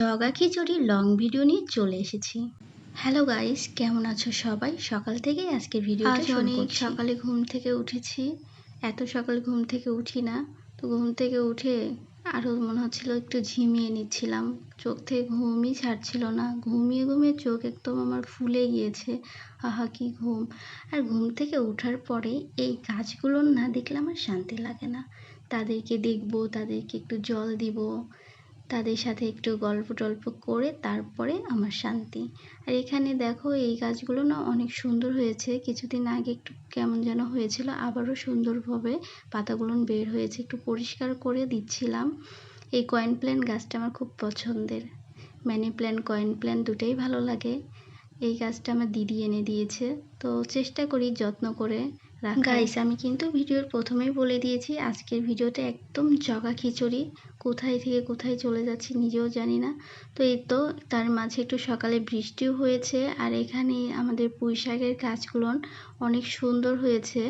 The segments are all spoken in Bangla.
জগা খিচুড়ি লং ভিডিও নিয়ে চলে এসেছি। হ্যালো গাইস কেমন আছো সবাই? সকাল থেকেই আজকে ভিডিও আজ অনেক সকালে ঘুম থেকে উঠেছি। এত সকাল ঘুম থেকে উঠি না। তো ঘুম থেকে উঠে আরও মনে হচ্ছিল একটু ঝিমিয়ে নিচ্ছিলাম। চোখ থেকে ঘুমই ছাড়ছিল না। ঘুমিয়ে ঘুমিয়ে চোখ একদম আমার ফুলে গিয়েছে। আহা কি ঘুম। আর ঘুম থেকে ওঠার পরে এই গাছগুলো না দেখলে আমার শান্তি লাগে না। তাদেরকে দেখব তাদেরকে একটু জল দিব। তাদের সাথে একটু গল্প টল্প করে তারপরে আমার শান্তি। আর এখানে দেখো এই গাছগুলো না অনেক সুন্দর হয়েছে। কিছুদিন আগে একটু কেমন যেন হয়েছিল, আবারও সুন্দরভাবে পাতাগুলো বের হয়েছে। একটু পরিষ্কার করে দিচ্ছিলাম। এই কয়েন প্ল্যান গাছটা আমার খুব পছন্দের। ম্যানি প্ল্যান কয়েন প্ল্যান দুটোই ভালো লাগে। এই গাছটা আমার দিদি এনে দিয়েছে। তো চেষ্টা করি যত্ন করে গাইস আমি কিন্তু ভিডিওর প্রথমেই বলে দিয়েছি আজকের ভিডিওটা একদম জগা খিচুড়ি। কোথায় থেকে কোথায় চলে যাচ্ছি নিজেও জানি না। তো এই তো তার মাঝে একটু সকালে বৃষ্টিও হয়েছে আর এখানে আমাদের পুঁই শাকের গাছগুলো অনেক সুন্দর হয়েছে।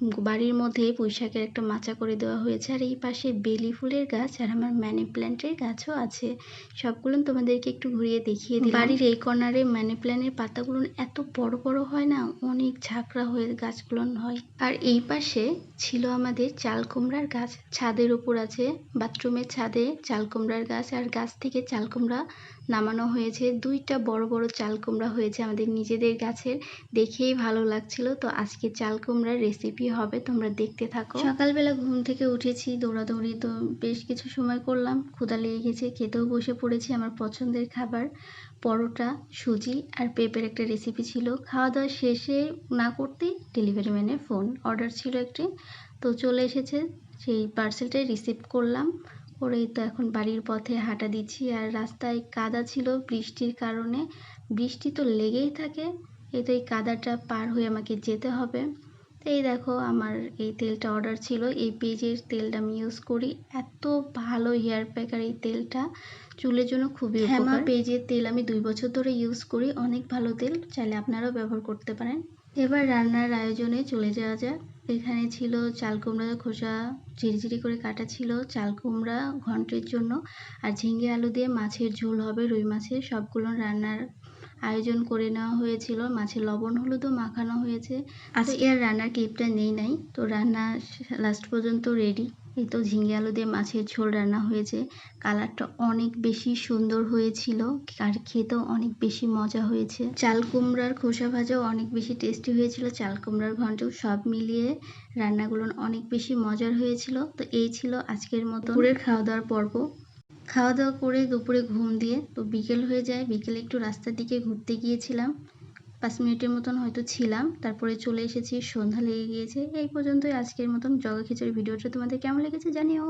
বাড়ির মধ্যে পুঁই শাকের একটা মাচা করে দেওয়া হয়েছে। আর এই পাশে বেলি ফুলের গাছ আর আমার ম্যানি প্ল্যান্টের গাছও আছে। সবগুলো তোমাদেরকে একটু ঘুরিয়ে দেখিয়ে দিই বাড়ির এই কর্নারে ম্যানি প্ল্যান্টের পাতাগুলো এত বড় বড় হয় না, অনেক ঝাঁকড়া হয়ে গাছগুলো হয়। আর এই পাশে ছিল আমাদের চাল কুমড়ার গাছ। ছাদের উপর আছে, বাথরুমের ছাদে চাল কুমড়ার গাছ। আর গাছ থেকে চাল কুমড়া নামানো হয়েছে। দুইটা বড় বড় চাল কুমড়া হয়েছে আমাদের নিজেদের গাছের। দেখেই ভালো লাগছিল। তো আজকে চাল কুমড়ার রেসিপি হবে তোমরা দেখতে থাকো। সকালবেলা ঘুম থেকে উঠেছি, দৌড়াদৌড়ি তো বেশ কিছু সময় করলাম। ক্ষুদা লেগে গেছে, খেতেও বসে পড়েছি আমার পছন্দের খাবার, পরোটা, সুজি আর পেঁপের একটা রেসিপি ছিল। খাওয়া দাওয়া শেষে না করতেই ডেলিভারি ম্যানের ফোন অর্ডার ছিল একটি। তো চলে এসেছে, সেই পার্সেলটাই রিসিভ করলাম। করেই তো এখন বাড়ির পথে হাঁটা দিচ্ছি আর রাস্তায় কাদা ছিল বৃষ্টির কারণে। বৃষ্টি তো লেগেই থাকে এই তো এই কাদাটা পার হয়ে আমাকে যেতে হবে। এই দেখো আমার এই তেলটা অর্ডার ছিল। এই পেজের তেলটা আমি ইউজ করি। এত ভালো হেয়ার প্যাকার এই তেলটা। চুলের জন্য খুবই হ্যামা পেজের তেল আমি দুই বছর ধরে ইউজ করি। অনেক ভালো তেল। চাইলে আপনারাও ব্যবহার করতে পারেন। এবার রান্নার আয়োজনে চলে যাওয়া যাক। এখানে ছিল চাল কুমড়া খোসা ঝিরিঝিরি করে কাটা ছিল চাল কুমড়া ঘন্টের জন্য। আর ঝিঙ্গে আলু দিয়ে মাছের ঝোল হবে রুই মাছের। সবগুলো রান্নার আয়োজন করে নেওয়া হয়েছিল। মাছের লবণ হলুদও মাখানো হয়েছে। আজকে আর রান্নার ক্লিপটা নেই নাই। তো রান্না লাস্ট পর্যন্ত রেডি এই তো ঝিঙে আলু দিয়ে মাছের ঝোল রান্না হয়েছে। কালারটা অনেক বেশি সুন্দর হয়েছিল আর খেতেও অনেক বেশি মজা হয়েছে। চাল কুমড়ার খোসা ভাজাও অনেক বেশি টেস্টি হয়েছিল। চাল কুমড়ার ঘন্টও সব মিলিয়ে রান্নাগুলো অনেক বেশি মজার হয়েছিল। তো এই ছিল আজকের মতো দুপুরের খাওয়া দাওয়ার পর্ব। খাওয়া দাওয়া করে দুপুরে ঘুম দিয়ে তো বিকেল হয়ে যায়। বিকেলে একটু রাস্তার দিকে ঘুরতে গিয়েছিলাম। পাঁচ মিনিটের মতন হয়তো ছিলাম। তারপরে চলে এসেছি, সন্ধ্যা লেগে গিয়েছে। এই পর্যন্তই আজকের মতন জগা খিচুড়ি ভিডিওটা। তোমাদের কেমন লেগেছে জানিও।